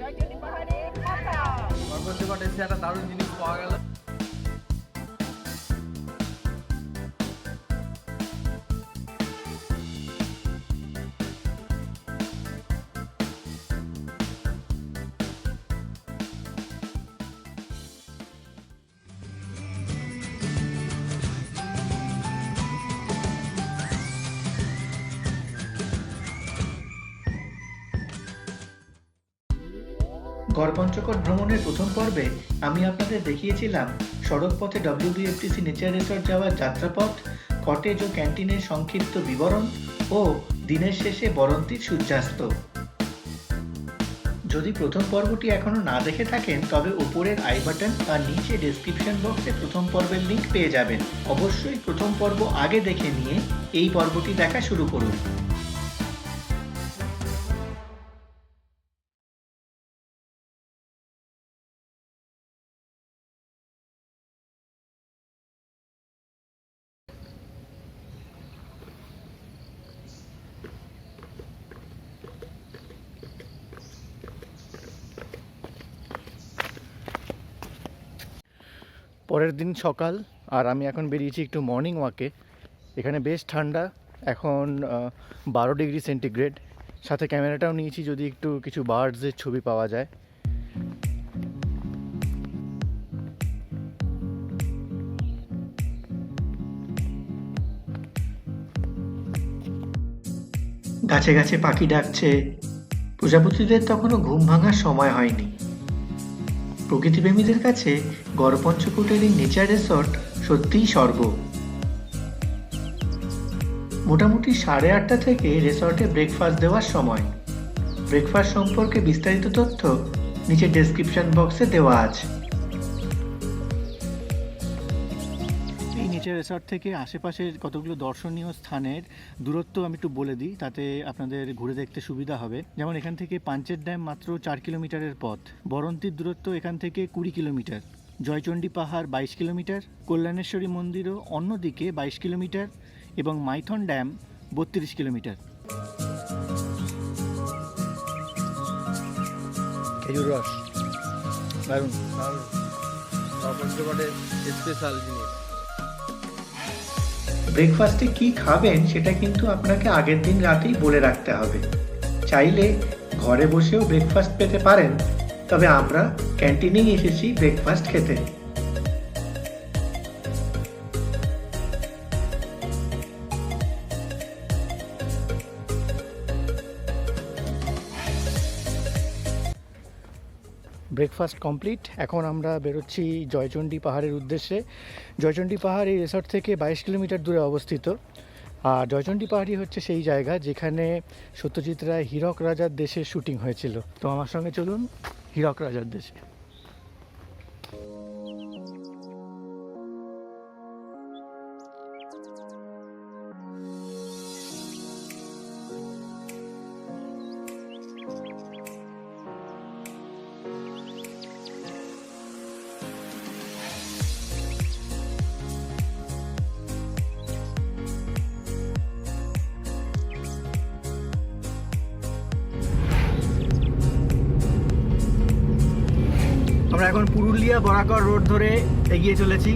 পাহাড়ের কথা একটা দারুণ জিনিস পাওয়া গেল। গড়পঞ্চকোট ভ্রমণের প্রথম পর্বে আমি আপনাদের দেখিয়েছিলাম সড়কপথে ডব্লিউবিএফটিসি নেচার রিসর্ট যাওয়ার যাত্রাপথ কটেজ ও ক্যান্টিনের সংক্ষিপ্ত বিবরণ ও দিনের শেষে বরন্তির সূর্যাস্ত। যদি প্রথম পর্বটি এখনও না দেখে থাকেন, তবে উপরের আই বাটন আর নিচে ডেসক্রিপশন বক্সে প্রথম পর্বের লিঙ্ক পেয়ে যাবেন। অবশ্যই প্রথম পর্ব আগে দেখে নিয়ে এই পর্বটি দেখা শুরু করুন। পরের দিন সকাল, আর আমি এখন বেরিয়েছি একটু মর্নিং ওয়াকে এখানে বেশ ঠান্ডা, এখন বারো ডিগ্রি সেন্টিগ্রেড সাথে ক্যামেরাটাও নিয়েছি যদি একটু কিছু বার্ডসের ছবি পাওয়া যায়। গাছে গাছে পাখি ডাকছে। প্রজাপতিদের তখনও ঘুম ভাঙার সময় হয়নি। প্রকৃতিপ্রেমীদের কাছে গড়পঞ্চকোটের এই নেচার রিসর্ট সত্যিই স্বর্গ। মোটামুটি সাড়ে আটটা থেকে রিসর্টে ব্রেকফাস্ট দেওয়ার সময়। ব্রেকফাস্ট সম্পর্কে বিস্তারিত তথ্য নিচে ডেসক্রিপশন বক্সে দেওয়া আছে। নেচার রিসর্ট থেকে আশেপাশের কতগুলো দর্শনীয় স্থানের দূরত্ব আমি একটু বলে দিই, তাতে আপনাদের ঘুরে দেখতে সুবিধা হবে। যেমন এখান থেকে পাঞ্চের ড্যাম মাত্র চার কিলোমিটারের পথ, বরন্তির দূরত্ব এখান থেকে কুড়ি কিলোমিটার, জয়চণ্ডী পাহাড় বাইশ কিলোমিটার, কল্যাণেশ্বরী মন্দিরও অন্যদিকে বাইশ কিলোমিটার এবং মাইথন ড্যাম বত্রিশ কিলোমিটার। খেজুর রস। দারুণ। স্পেশাল জিনিস। ব্রেকফাস্টে কি খাবেন সেটা কিন্তু আপনাকে আগের দিন রাতেই বলে রাখতে হবে। চাইলে ঘরে বসেও ব্রেকফাস্ট পেতে পারেন, তবে আমরা ক্যান্টিনেই এসেছি ব্রেকফাস্ট খেতে। ব্রেকফাস্ট কমপ্লিট এখন আমরা বেরোচ্ছি জয়চণ্ডী পাহাড়ের উদ্দেশ্যে। জয়চণ্ডী পাহাড় এই রিসর্ট থেকে বাইশ কিলোমিটার দূরে অবস্থিত। আর জয়চণ্ডী পাহাড়ই হচ্ছে সেই জায়গা যেখানে সত্যজিৎ রায় হীরক রাজার দেশে শুটিং হয়েছিল। তো আমার সঙ্গে চলুন, হীরক রাজার দেশে। পুরুলিয়া বরাকর রোড ধরে এগিয়ে চলেছি।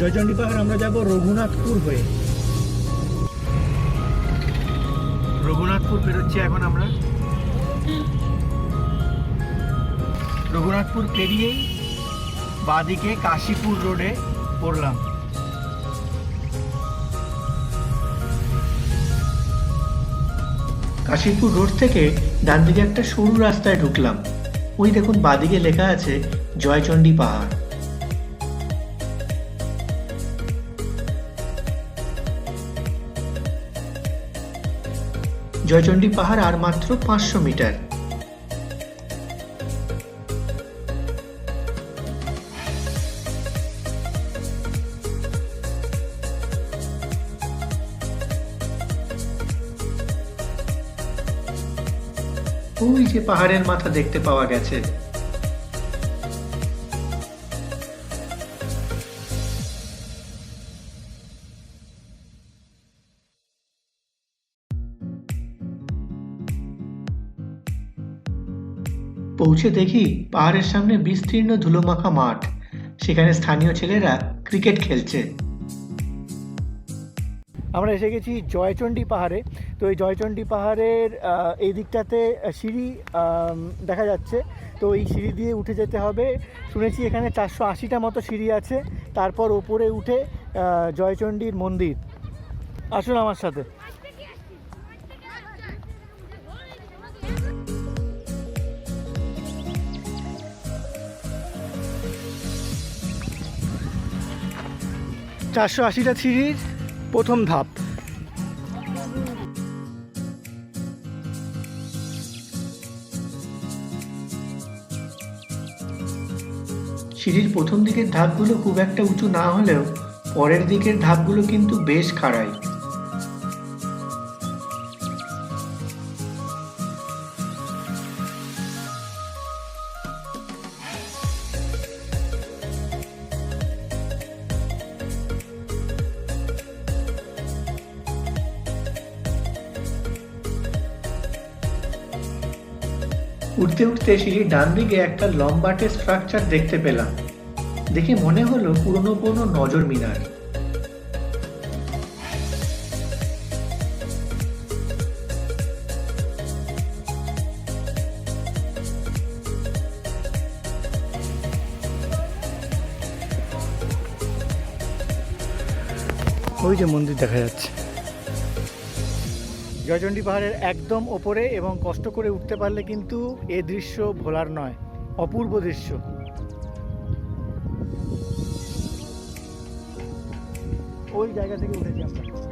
জয়চণ্ডী পাহাড়, আমরা যাব রঘুনাথপুর হয়ে। রঘুনাথপুর বেরোচ্ছি এখন আমরা। রঘুনাথপুর পেরিয়েই বাদিকে কাশীপুর রোডে পড়লাম। কাশীপুর রোড থেকে ডান দিকে একটা সরু রাস্তায় ঢুকলাম। ওই দেখুন বাদিকে লেখা আছে, জয়চণ্ডী পাহাড়। জয়চণ্ডী পাহাড় আর মাত্র পাঁচশো মিটার। ওই যে পাহাড়ের মাথা দেখতে পাওয়া গেছে। পৌঁছে দেখি পাহাড়ের সামনে বিস্তীর্ণ ধুলোমাখা মাঠ। সেখানে স্থানীয় ছেলেরা ক্রিকেট খেলছে। আমরা এসে গেছি জয়চণ্ডী পাহাড়ে। তো এই জয়চণ্ডী পাহাড়ের এই দিকটাতে সিঁড়ি দেখা যাচ্ছে। তো এই সিঁড়ি দিয়ে উঠে যেতে হবে। শুনেছি এখানে চারশো আশিটা মতো সিঁড়ি আছে। তারপর ওপরে উঠে জয়চণ্ডীর মন্দির। আসুন আমার সাথে। চারশো আশিটা সিঁড়ির প্রথম ধাপ। সিঁড়ির প্রথম দিকের ধাপগুলো খুব একটা উঁচু না হলেও পরের দিকের ধাপগুলো কিন্তু বেশ খাড়াই। উঠতে উঠতে সিঁড়ির ডান দিকে একটা লম্বাটে স্ট্রাকচার দেখতে পেলাম। দেখে মনে হলো পুরনো কোনো নজর মিনার। ওই যে মন্দির দেখা যাচ্ছে। জয়চণ্ডী পাহাড়ের একদম ওপরে এবং কষ্ট করে উঠতে পারলে কিন্তু এ দৃশ্য ভোলার নয়, অপূর্ব দৃশ্য। ওই জায়গা থেকে উঠেছি আমরা।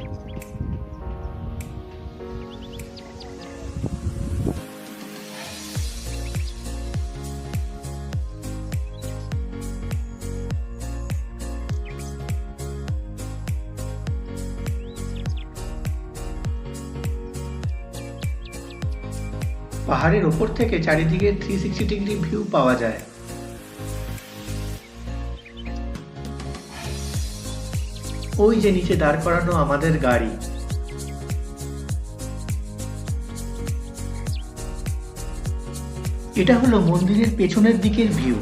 পাহাড়ের ওপর থেকে চারিদিকে থ্রি সিক্সটি ডিগ্রি ভিউ পাওয়া যায়। ওই যে নিচে দাঁড় করানো আমাদের গাড়ি। এটা হলো মন্দিরের পেছনের দিকের ভিউ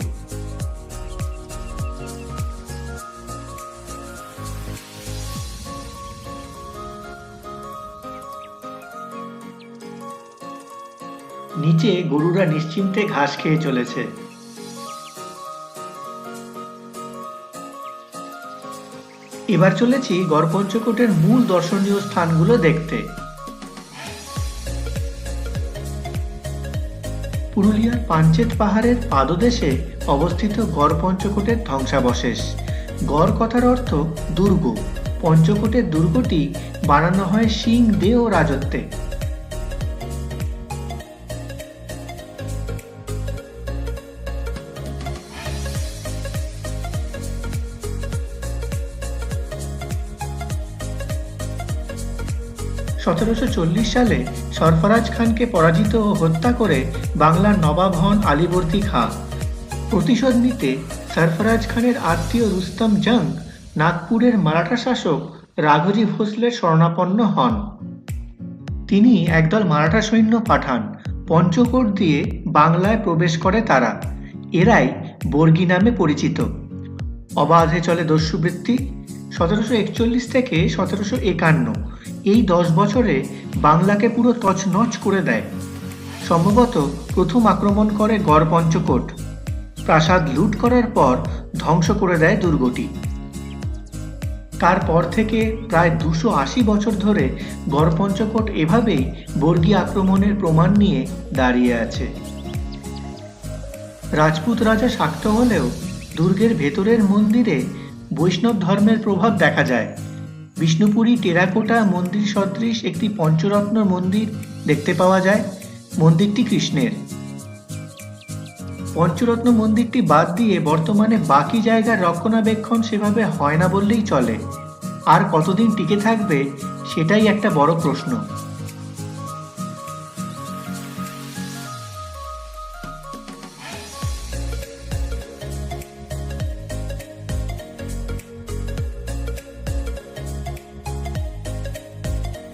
নিচে গরুরা নিশ্চিন্তে ঘাস খেয়ে চলেছে। এবার চলেছি গড়পঞ্চকোটের মূল দর্শনীয় স্থানগুলো দেখতে। পুরুলিয়ার পাঞ্চেত পাহাড়ের পাদদেশে অবস্থিত গড় পঞ্চকোটের ধ্বংসাবশেষ। গড় কথার অর্থ দুর্গ। পঞ্চকোটের দুর্গটি বানানো হয় সিং দেও রাজত্বে। সতেরোশো চল্লিশ সালে সরফরাজ খানকে পরাজিত ও হত্যা করে বাংলার নবাব হন আলীবর্দী খাঁ। প্রতিশোধ নিতে সরফরাজ খানের আত্মীয় রুস্তম জং নাগপুরের মারাঠা শাসক রাঘজি ভোসলের শরণাপন্ন হন। তিনি একদল মারাঠা সৈন্য পাঠান, পঞ্চকোট দিয়ে বাংলায় প্রবেশ করে তারা। এরাই বর্গী নামে পরিচিত। অবাধে চলে দস্যুবৃত্তি সতেরোশো একচল্লিশ থেকে সতেরোশো একান্ন। এই দশ বছরে বাংলাকে পুরো তছনছ করে দেয়। সম্ভবত প্রথম আক্রমণ করে গড় পঞ্চকোট। প্রাসাদ লুট করার পর ধ্বংস করে দেয় দুর্গটি। তারপর থেকে প্রায় দুশো আশি বছর ধরে গড় পঞ্চকোট এভাবেই বর্গী আক্রমণের প্রমাণ নিয়ে দাঁড়িয়ে আছে। রাজপুত রাজা শাক্ত হলেও দুর্গের ভেতরের মন্দিরে বৈষ্ণব ধর্মের প্রভাব দেখা যায়। বিষ্ণুপুরী টেরাকোটা মন্দির সদৃশ একটি পঞ্চরত্ন মন্দির দেখতে পাওয়া যায়, মন্দিরটি কৃষ্ণের। পঞ্চরত্ন মন্দিরটি বাদ দিয়ে বর্তমানে বাকি জায়গার রক্ষণাবেক্ষণ সেভাবে হয় না বললেই চলে। আর কতদিন টিকে থাকবে, সেটাই একটা বড় প্রশ্ন।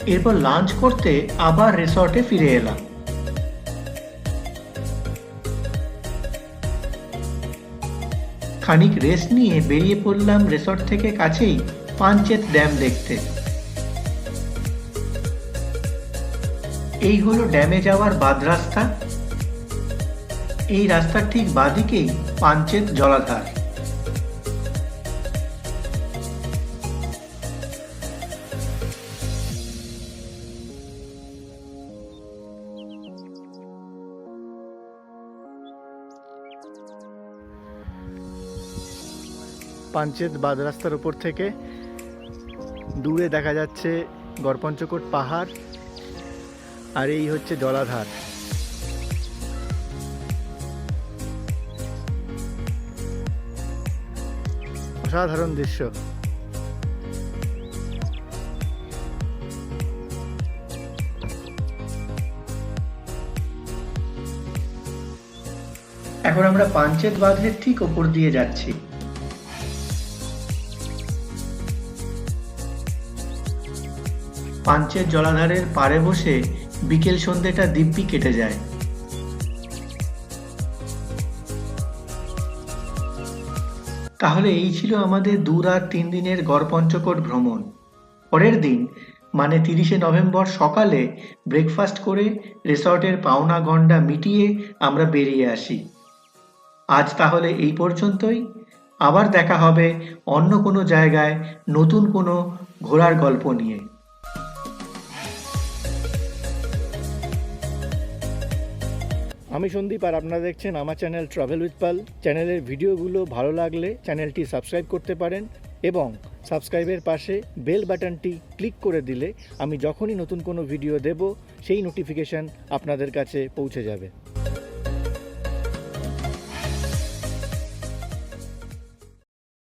এরপর লাঞ্চ করতে আবার রিসর্টে ফিরে এলাম। খানিক রেস্ট নিয়ে বেরিয়ে পড়লাম রিসর্ট থেকে কাছেই পাঞ্চেত ড্যাম দেখতে। এই হলো ড্যামে যাওয়ার বাদ রাস্তা। এই রাস্তার ঠিক বাদিকেই পাঞ্চেত জলাধার। পাঞ্চেত বাদ রাস্তার উপর থেকে দূরে দেখা যাচ্ছে গড়পঞ্চকোট পাহাড়, আর এই হচ্ছে জলাধার। অসাধারণ দৃশ্য। এখন আমরা পাঞ্চেত বাঁধের ঠিক ওপর দিয়ে যাচ্ছি। পাঞ্চের জলাধারের পাড়ে বসে বিকেল সন্ধ্যেটা দিব্যি কেটে যায়। তাহলে এই ছিল আমাদের দু রাত তিন দিনের গড়পঞ্চকোট ভ্রমণ। পরের দিন মানে তিরিশে নভেম্বর সকালে ব্রেকফাস্ট করে রিসর্টের পাওনা গন্ডা মিটিয়ে আমরা বেরিয়ে আসি। আজ তাহলে এই পর্যন্তই। আবার দেখা হবে অন্য কোনো জায়গায় নতুন কোনো ঘোরার গল্প নিয়ে। আমি সন্দীপ আর আপনারা দেখছেন আমার চ্যানেল ট্রাভেল উইথ পাল চ্যানেলের ভিডিওগুলো ভালো লাগলে চ্যানেলটি সাবস্ক্রাইব করতে পারেন এবং সাবস্ক্রাইবের পাশে বেল বাটনটি ক্লিক করে দিলে আমি যখনই নতুন কোনো ভিডিও দেব, সেই নোটিফিকেশান আপনাদের কাছে পৌঁছে যাবে।